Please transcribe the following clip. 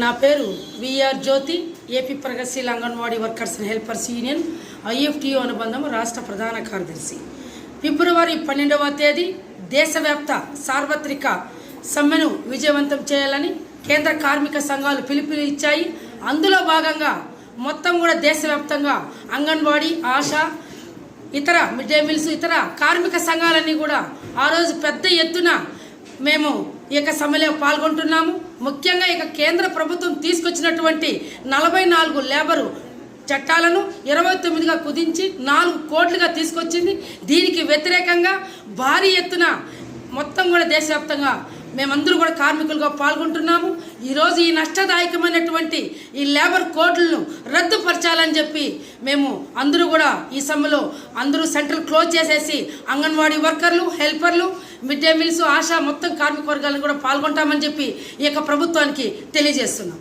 నా పేరు విఆర్ జ్యోతి ఏపీ ప్రగతిశీల anganwadi workers and helpers union IFTO అనుబంధం రాష్ట్ర ప్రధాన కార్యదర్శి. ఫిబ్రవరి పన్నెండవ తేదీ దేశవ్యాప్త సార్వత్రిక సమ్మెను విజయవంతం చేయాలని కేంద్ర కార్మిక సంఘాలు పిలుపులు ఇచ్చాయి. అందులో భాగంగా మొత్తం కూడా దేశవ్యాప్తంగా అంగన్వాడీ ఆశా ఇతర మిడ్ డే మీల్స్ ఇతర కార్మిక సంఘాలన్నీ కూడా ఆ రోజు పెద్ద ఎత్తున మేము ఈ యొక్క సమ్మెలో పాల్గొంటున్నాము. ముఖ్యంగా ఇక కేంద్ర ప్రభుత్వం తీసుకొచ్చినటువంటి నలభై నాలుగు లేబరు చట్టాలను ఇరవై తొమ్మిదిగా కుదించి నాలుగు కోట్లుగా తీసుకొచ్చింది. దీనికి వ్యతిరేకంగా భారీ ఎత్తున మొత్తం కూడా దేశవ్యాప్తంగా మేమందరూ కూడా కార్మికులుగా పాల్గొంటున్నాము. ఈరోజు ఈ నష్టదాయకమైనటువంటి ఈ లేబర్ కోడ్లను రద్దుపరచాలని చెప్పి మేము అందరూ కూడా ఈ సమ్మెలో అందరూ సెంటర్ క్లోజ్ చేసేసి అంగన్వాడీ వర్కర్లు హెల్పర్లు మిడ్ డే మీల్స్ ఆశా మొత్తం కార్మిక వర్గాలను కూడా పాల్గొంటామని చెప్పి ఈ యొక్క ప్రభుత్వానికి తెలియజేస్తున్నాం.